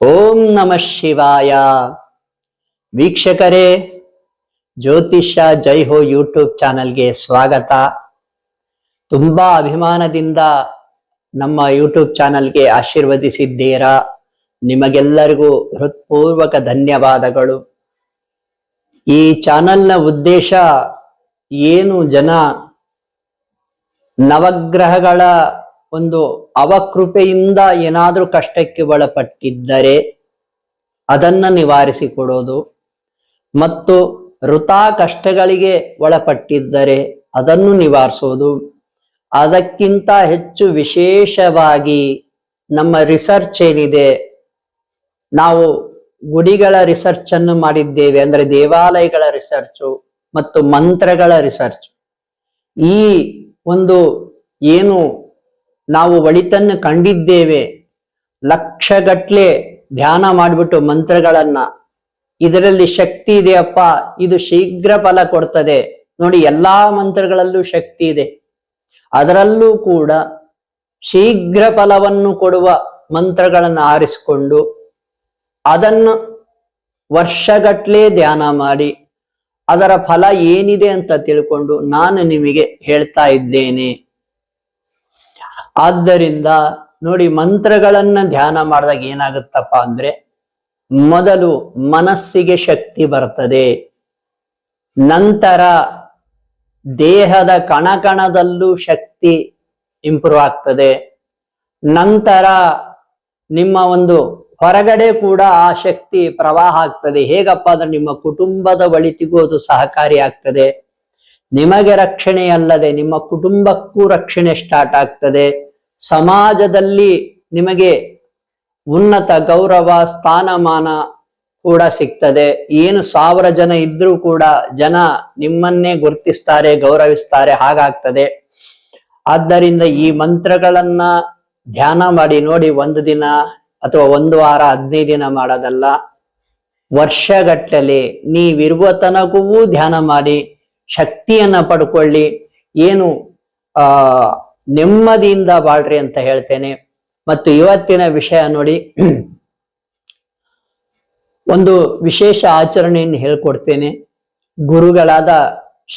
ಓಂ ನಮಃ ಶಿವಾಯ. ವೀಕ್ಷಕರೇ, ಜ್ಯೋತಿಷ ಜೈ ಹೋ ಯೂಟ್ಯೂಬ್ ಚಾನಲ್ಗೆ ಸ್ವಾಗತ. ತುಂಬಾ ಅಭಿಮಾನದಿಂದ ನಮ್ಮ ಯೂಟ್ಯೂಬ್ ಚಾನಲ್ಗೆ ಆಶೀರ್ವದಿಸಿದ್ದೀರಾ? ನಿಮಗೆಲ್ಲರಿಗೂ ಹೃತ್ಪೂರ್ವಕ ಧನ್ಯವಾದಗಳು. ಈ ಚಾನಲ್ನ ಉದ್ದೇಶ ಏನು ಜನ ನವಗ್ರಹಗಳ ಒಂದು ಅವಕೃಪೆಯಿಂದ ಏನಾದರೂ ಕಷ್ಟಕ್ಕೆ ಒಳಪಟ್ಟಿದ್ದರೆ ಅದನ್ನ ನಿವಾರಿಸಿಕೊಡೋದು. ಮತ್ತು ಋತಾ ಕಷ್ಟಗಳಿಗೆ ಒಳಪಟ್ಟಿದ್ದರೆ ಅದನ್ನು ನಿವಾರಿಸೋದು. ಅದಕ್ಕಿಂತ ಹೆಚ್ಚು ವಿಶೇಷವಾಗಿ ನಮ್ಮ ರಿಸರ್ಚ್ ಏನಿದೆ, ನಾವು ಗುಡಿಗಳ ರಿಸರ್ಚ್ ಅನ್ನು ಮಾಡಿದ್ದೇವೆ, ಅಂದ್ರೆ ದೇವಾಲಯಗಳ ರಿಸರ್ಚು ಮತ್ತು ಮಂತ್ರಗಳ ರಿಸರ್ಚ್ ಈ ಒಂದು ಏನು ನಾವು ಒಳಿತನ್ನು ಕಂಡಿದ್ದೇವೆ. ಲಕ್ಷಗಟ್ಲೆ ಧ್ಯಾನ ಮಾಡಿಬಿಟ್ಟು ಮಂತ್ರಗಳನ್ನ. ಇದರಲ್ಲಿ ಶಕ್ತಿ ಇದೆಯಪ್ಪ, ಇದು ಶೀಘ್ರ ಫಲ ಕೊಡ್ತದೆ. ನೋಡಿ, ಎಲ್ಲಾ ಮಂತ್ರಗಳಲ್ಲೂ ಶಕ್ತಿ ಇದೆ. ಅದರಲ್ಲೂ ಕೂಡ ಶೀಘ್ರ ಫಲವನ್ನು ಕೊಡುವ ಮಂತ್ರಗಳನ್ನು ಆರಿಸಿಕೊಂಡು ಅದನ್ನು ವರ್ಷಗಟ್ಲೆ ಧ್ಯಾನ ಮಾಡಿ, ಅದರ ಫಲ ಏನಿದೆ ಅಂತ ತಿಳ್ಕೊಂಡು ನಾನು ನಿಮಗೆ ಹೇಳ್ತಾ ಇದ್ದೇನೆ. ಆದ್ದರಿಂದ ನೋಡಿ ಮಂತ್ರಗಳನ್ನ ಧ್ಯಾನ ಮಾಡಿದಾಗ ಏನಾಗುತ್ತಪ್ಪ ಅಂದ್ರೆ ಮೊದಲು ಮನಸ್ಸಿಗೆ ಶಕ್ತಿ ಬರ್ತದೆ. ನಂತರ ದೇಹದ ಕಣಕಣದಲ್ಲೂ ಶಕ್ತಿ ಇಂಪ್ರೂವ್ ಆಗ್ತದೆ. ನಂತರ ನಿಮ್ಮ ಒಂದು ಹೊರಗಡೆ ಕೂಡ ಆ ಶಕ್ತಿ ಪ್ರವಾಹ ಆಗ್ತದೆ. ಹೇಗಪ್ಪ ಅಂದ್ರೆ ನಿಮ್ಮ ಕುಟುಂಬದ ಒಳಿತಿಗೂ ಅದು ಸಹಕಾರಿ ಆಗ್ತದೆ. ನಿಮಗೆ ರಕ್ಷಣೆ ಅಲ್ಲದೆ ನಿಮ್ಮ ಕುಟುಂಬಕ್ಕೂ ರಕ್ಷಣೆ ಸ್ಟಾರ್ಟ್ ಆಗ್ತದೆ. ಸಮಾಜದಲ್ಲಿ ನಿಮಗೆ ಉನ್ನತ ಗೌರವ, ಸ್ಥಾನಮಾನ ಕೂಡ ಸಿಗ್ತದೆ. ಏನು ಸಾವಿರ ಜನ ಇದ್ರೂ ಕೂಡ ಜನ ನಿಮ್ಮನ್ನೇ ಗುರುತಿಸ್ತಾರೆ, ಗೌರವಿಸ್ತಾರೆ, ಹಾಗಾಗ್ತದೆ. ಆದ್ದರಿಂದ ಈ ಮಂತ್ರಗಳನ್ನ ಧ್ಯಾನ ಮಾಡಿ ನೋಡಿ ಒಂದು ದಿನ ಅಥವಾ ಒಂದು ವಾರ, ಹದಿನೈದು ದಿನ ಮಾಡೋದಲ್ಲ. ವರ್ಷಗಟ್ಟಲೆ ನೀವಿರುವ ತನಕವೂ ಧ್ಯಾನ ಮಾಡಿ, ಶಕ್ತಿಯನ್ನ ಪಡ್ಕೊಳ್ಳಿ. ಏನು, ಆ ನೆಮ್ಮದಿಯಿಂದ ಬಾಳ್ರಿ ಅಂತ ಹೇಳ್ತೇನೆ. ಮತ್ತು ಇವತ್ತಿನ ವಿಷಯ ನೋಡಿ, ಒಂದು ವಿಶೇಷ ಆಚರಣೆಯನ್ನು ಹೇಳ್ಕೊಡ್ತೇನೆ. ಗುರುಗಳಾದ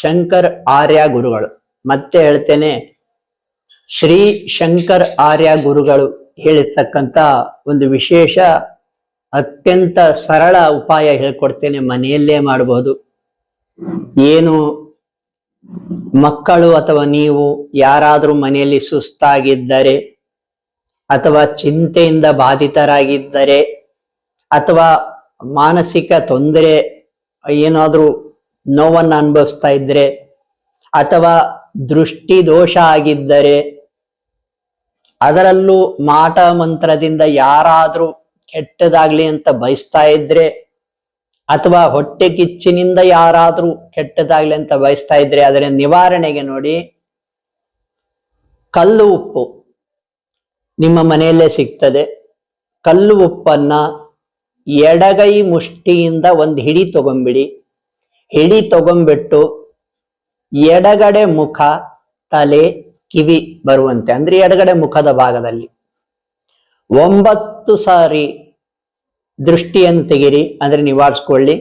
ಶಂಕರ್ ಆರ್ಯ ಗುರುಗಳು. ಮತ್ತೆ ಹೇಳ್ತೇನೆ, ಶ್ರೀ ಶಂಕರ್ ಆರ್ಯ ಗುರುಗಳು ಹೇಳಿರ್ತಕ್ಕಂಥ ಒಂದು ವಿಶೇಷ, ಅತ್ಯಂತ ಸರಳ ಉಪಾಯ ಹೇಳ್ಕೊಡ್ತೇನೆ ಮನೆಯಲ್ಲೇ ಮಾಡಬಹುದು ಏನು ಮಕ್ಕಳು ಅಥವಾ ನೀವು ಯಾರಾದರೂ ಮನೆಯಲ್ಲಿ ಸುಸ್ತಾಗಿದ್ದರೆ ಅಥವಾ ಚಿಂತೆಯಿಂದ ಬಾಧಿತರಾಗಿದ್ದರೆ ಅಥವಾ ಮಾನಸಿಕ ತೊಂದರೆ ಏನಾದರೂ ನೋವನ್ನು ಅನುಭವಿಸ್ತಾ ಇದ್ದರೆ ಅಥವಾ ದೃಷ್ಟಿ ದೋಷ ಆಗಿದ್ದರೆ ಅದರಲ್ಲೂ ಮಾಟ ಮಂತ್ರದಿಂದ ಯಾರಾದರೂ ಕೆಟ್ಟದಾಗ್ಲಿ ಅಂತ ಬಯಸ್ತಾ ಇದ್ರೆ ಅಥವಾ ಹೊಟ್ಟೆ ಕಿಚ್ಚಿನಿಂದ ಯಾರಾದರೂ ಕೆಟ್ಟದಾಗ್ಲಿ ಅಂತ ಬಯಸ್ತಾ ಇದ್ರೆ ಅದರ ನಿವಾರಣೆಗೆ ನೋಡಿ. ಕಲ್ಲು ಉಪ್ಪು ನಿಮ್ಮ ಮನೆಯಲ್ಲೇ ಸಿಗ್ತದೆ. ಕಲ್ಲು ಉಪ್ಪನ್ನ ಎಡಗೈ ಮುಷ್ಟಿಯಿಂದ ಒಂದು ಹಿಡಿ ತಗೊಂಬಿಡಿ. ಹಿಡಿ ತಗೊಂಬಿಟ್ಟು ಎಡಗಡೆ ಮುಖ, ತಲೆ, ಕಿವಿ ಬರುವಂತೆ, ಅಂದ್ರೆ ಎಡಗಡೆ ಮುಖದ ಭಾಗದಲ್ಲಿ. ಒಂಬತ್ತು ಸಾರಿ ದೃಷ್ಟಿಯನ್ನು ತೆಗಿರಿ ಅಂದರೆ ನಿವಾರಿಸ್ಕೊಳ್ಳಿ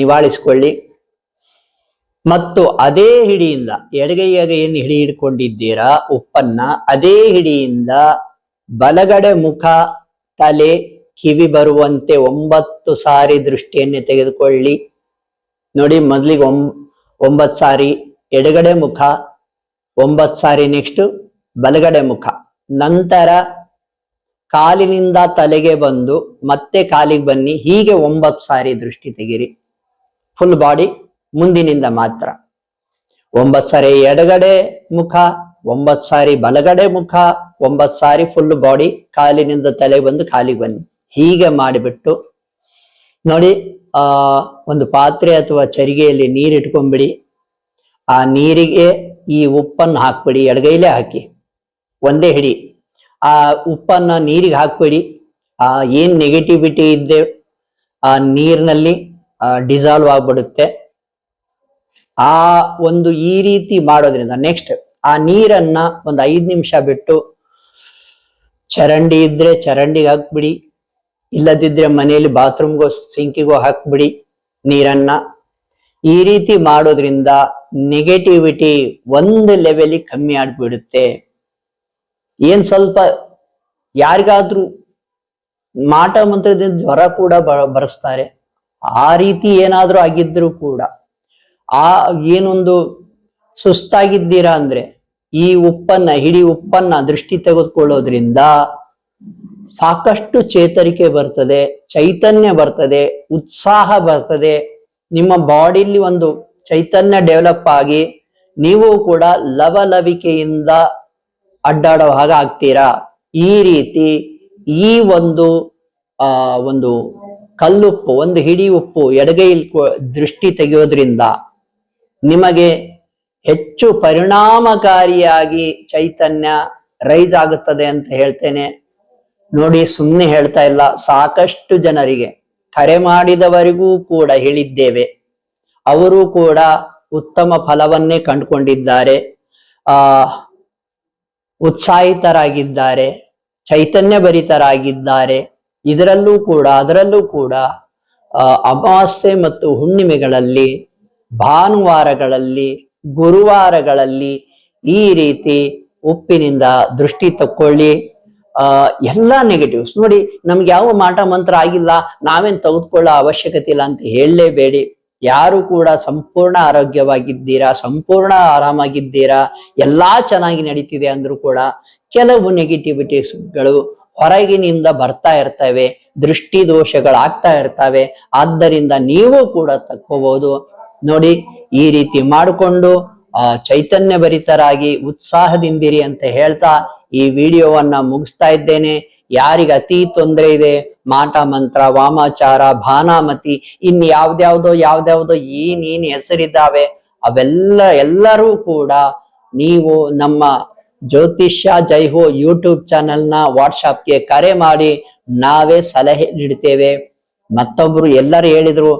ನಿವಾಳಿಸ್ಕೊಳ್ಳಿ. ಮತ್ತು ಅದೇ ಹಿಡಿಯಿಂದ ಎಡಗೈಯಾಗ ಏನು ಹಿಡಿ ಹಿಡ್ಕೊಂಡಿದ್ದೀರಾ ಉಪ್ಪನ್ನ, ಅದೇ ಹಿಡಿಯಿಂದ ಬಲಗಡೆ ಮುಖ, ತಲೆ, ಕಿವಿ ಬರುವಂತೆ ಒಂಬತ್ತು ಸಾರಿ ದೃಷ್ಟಿಯನ್ನೇ ತೆಗೆದುಕೊಳ್ಳಿ. ನೋಡಿ, ಮೊದಲಿಗೆ ಒಂ, ಒಂಬತ್ತು ಸಾರಿ ಎಡಗಡೆ ಮುಖ, ಒಂಬತ್ತು ಸಾರಿ ನೆಕ್ಸ್ಟ್ ಬಲಗಡೆ ಮುಖ. ನಂತರ ಕಾಲಿನಿಂದ ತಲೆಗೆ ಬಂದು ಮತ್ತೆ ಕಾಲಿಗೆ ಬನ್ನಿ, ಹೀಗೆ ಒಂಬತ್ತು ಸಾರಿ ದೃಷ್ಟಿ ತೆಗಿರಿ. ಫುಲ್ ಬಾಡಿ ಮುಂದಿನಿಂದ ಮಾತ್ರ. ಒಂಬತ್ತು ಸಾರಿ ಎಡಗಡೆ ಮುಖ, ಒಂಬತ್ತು ಸಾರಿ ಬಲಗಡೆ ಮುಖ, ಒಂಬತ್ತು ಸಾರಿ ಫುಲ್ ಬಾಡಿ ಕಾಲಿನಿಂದ ತಲೆಗೆ ಬಂದು ಕಾಲಿಗೆ ಬನ್ನಿ. ಹೀಗೆ ಮಾಡಿಬಿಟ್ಟು, ನೋಡಿ, ಆ, ಒಂದು ಪಾತ್ರೆ ಅಥವಾ ಚರಿಗೆಯಲ್ಲಿ ನೀರು ಇಟ್ಕೊಂಡ್ಬಿಡಿ ಆ ನೀರಿಗೆ ಈ ಉಪ್ಪನ್ನು ಹಾಕ್ಬಿಡಿ, ಎಡಗೈಲೇ ಹಾಕಿ. ಒಂದೇ ಹಿಡಿ. ಆ ಉಪ್ಪನ್ನ ನೀರಿಗೆ ಹಾಕ್ಬೇಡಿ. ಆ, ಏನ್ ನೆಗೆಟಿವಿಟಿ ಇದ್ದೆ ಆ ನೀರಿನಲ್ಲಿ ಡಿಸಾಲ್ವ್ ಆಗ್ಬಿಡುತ್ತೆ. ಆ ಒಂದು ಈ ರೀತಿ ಮಾಡೋದ್ರಿಂದ ನೆಕ್ಸ್ಟ್ ಆ ನೀರನ್ನ ಒಂದು ಐದು ನಿಮಿಷ ಬಿಟ್ಟು ಚರಂಡಿ ಇದ್ರೆ ಚರಂಡಿಗೆ ಹಾಕ್ಬಿಡಿ. ಇಲ್ಲದಿದ್ರೆ ಮನೆಯಲ್ಲಿ ಬಾತ್ರೂಮ್ಗೋ ಸಿಂಕಿಗೋ ಹಾಕ್ಬಿಡಿ ನೀರನ್ನ. ಈ ರೀತಿ ಮಾಡೋದ್ರಿಂದ ನೆಗೆಟಿವಿಟಿ ಒಂದು ಲೆವೆಲ್ ಕಮ್ಮಿ ಆಗ್ಬಿಡುತ್ತೆ. ಏನ್ ಸ್ವಲ್ಪ ಯಾರಿಗಾದ್ರೂ ಮಾಟ ಮಂತ್ರದಿಂದ ಜ್ವರ ಕೂಡ ಬರೆಸ್ತಾರೆ. ಆ ರೀತಿ ಏನಾದ್ರೂ ಆಗಿದ್ರು ಕೂಡ, ಆ ಏನೊಂದು ಸುಸ್ತಾಗಿದ್ದೀರಾ ಅಂದ್ರೆ, ಈ ಉಪ್ಪನ್ನ, ಹಿಡಿ ಉಪ್ಪನ್ನ ದೃಷ್ಟಿ ತೆಗೆದುಕೊಳ್ಳೋದ್ರಿಂದ ಸಾಕಷ್ಟು ಚೇತರಿಕೆ ಬರ್ತದೆ, ಚೈತನ್ಯ ಬರ್ತದೆ, ಉತ್ಸಾಹ ಬರ್ತದೆ. ನಿಮ್ಮ ಬಾಡಿಲಿ ಒಂದು ಚೈತನ್ಯ ಡೆವಲಪ್ ಆಗಿ, ನೀವು ಕೂಡ ಲವಲವಿಕೆಯಿಂದ ಅಡ್ಡಾಡೋ ಹಾಗೆ ಆಗ್ತೀರಾ? ಈ ರೀತಿ ಈ ಒಂದು, ಆ, ಒಂದು ಕಲ್ಲುಪ್ಪು, ಒಂದು ಹಿಡಿ ಉಪ್ಪು ಎಡಗೈಲಿ ಕೊ- ದೃಷ್ಟಿ ತೆಗೆಯೋದ್ರಿಂದ ನಿಮಗೆ ಹೆಚ್ಚು ಪರಿಣಾಮಕಾರಿಯಾಗಿ ಚೈತನ್ಯ ರೈಸ್ ಆಗುತ್ತದೆ ಅಂತ ಹೇಳ್ತೇನೆ. ನೋಡಿ ಸುಮ್ಮನೆ ಹೇಳ್ತಾ ಇಲ್ಲ, ಸಾಕಷ್ಟು ಜನರಿಗೆ, ಕರೆ ಮಾಡಿದವರಿಗೂ ಕೂಡ ಹೇಳಿದ್ದೇವೆ. ಅವರು ಕೂಡ ಉತ್ತಮ ಫಲವನ್ನೇ ಕಂಡುಕೊಂಡಿದ್ದಾರೆ. ಆ ಉತ್ಸಾಹಿತರಾಗಿದ್ದಾರೆ ಚೈತನ್ಯ ಭರಿತರಾಗಿದ್ದಾರೆ ಇದರಲ್ಲೂ ಕೂಡ, ಅದರಲ್ಲೂ ಕೂಡ ಅಮಾವಾಸ್ಯೆ ಮತ್ತು ಹುಣ್ಣಿಮೆಗಳಲ್ಲಿ, ಭಾನುವಾರಗಳಲ್ಲಿ, ಗುರುವಾರಗಳಲ್ಲಿ ಈ ರೀತಿ ಉಪ್ಪಿನಿಂದ ದೃಷ್ಟಿ ತಕ್ಕೊಳ್ಳಿ. ಎಲ್ಲ ನೆಗೆಟಿವ್ಸ್ ನೋಡಿ, ನಮ್ಗೆ ಯಾವ ಮಾಟ ಮಂತ್ರ ಆಗಿಲ್ಲ, ನಾವೇನ್ ತೆಗೆದುಕೊಳ್ಳೋ ಅವಶ್ಯಕತೆ ಇಲ್ಲ ಅಂತ ಹೇಳಲೇಬೇಡಿ. ಯಾರು ಕೂಡ ಸಂಪೂರ್ಣ ಆರೋಗ್ಯವಾಗಿದ್ದೀರಾ, ಸಂಪೂರ್ಣ ಆರಾಮಾಗಿದ್ದೀರಾ, ಎಲ್ಲಾ ಚೆನ್ನಾಗಿ ನಡೀತಿದೆ ಅಂದ್ರೂ ಕೂಡ ಕೆಲವು ನೆಗೆಟಿವಿಟೀಸ್ಗಳು ಹೊರಗಿನಿಂದ ಬರ್ತಾ ಇರ್ತವೆ, ದೃಷ್ಟಿ ದೋಷಗಳಾಗ್ತಾ ಇರ್ತವೆ. ಆದ್ದರಿಂದ ನೀವು ಕೂಡ ತಕ್ಕೋಬಹುದು ನೋಡಿ, ಈ ರೀತಿ ಮಾಡಿಕೊಂಡು ಚೈತನ್ಯ ಭರಿತರಾಗಿ ಉತ್ಸಾಹದಿಂದಿರಿ ಅಂತ ಹೇಳ್ತಾ ಈ ವಿಡಿಯೋವನ್ನ ಮುಗಿಸ್ತಾ ಇದ್ದೇನೆ. ಯಾರಿಗೆ ಅತಿ ತೊಂದರೆ ಇದೆ ಮಾಟ ಮಂತ್ರ, ವಾಮಾಚಾರ, ಭಾನಾಮತಿ, ಇನ್ ಯಾವ್ದ್ಯಾವ್ದೋ ಯಾವ್ದ್ಯಾವ್ದೋ ಏನ್ ಏನ್ ಹೆಸರಿದ್ದಾವೆ, ಅವೆಲ್ಲ ಎಲ್ಲರೂ ಕೂಡ ನೀವು ನಮ್ಮ ಜ್ಯೋತಿಷ್ಯ ಜೈಹೋ ಯೂಟ್ಯೂಬ್ ಚಾನೆಲ್ನ ವಾಟ್ಸಾಪ್ಗೆ ಕರೆ ಮಾಡಿ ನಾವೇ ಸಲಹೆ ನೀಡ್ತೇವೆ. ಮತ್ತೊಬ್ರು ಎಲ್ಲರೂ ಹೇಳಿದ್ರು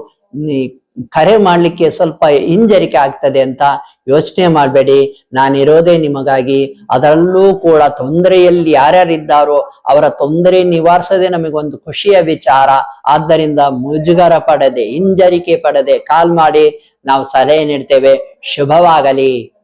ಕರೆ ಮಾಡ್ಲಿಕ್ಕೆ ಸ್ವಲ್ಪ ಹಿಂಜರಿಕೆ ಆಗ್ತದೆ ಅಂತ ಯೋಚನೆ ಮಾಡಬೇಡಿ. ನಾನಿರೋದೇ ನಿಮಗಾಗಿ. ಅದರಲ್ಲೂ ಕೂಡ ತೊಂದರೆಯಲ್ಲಿ ಯಾರ್ಯಾರಿದ್ದಾರೋ ಅವರ ತೊಂದರೆ ನಿವಾರಿಸದೆ ನಮಗೊಂದು ಖುಷಿಯ ವಿಚಾರ. ಆದ್ದರಿಂದ ಮುಜುಗರ ಪಡದೆ, ಹಿಂಜರಿಕೆ ಪಡದೆ ಕಾಲ್ ಮಾಡಿ ನಾವು ಸಲಹೆ ನೀಡ್ತೇವೆ. ಶುಭವಾಗಲಿ.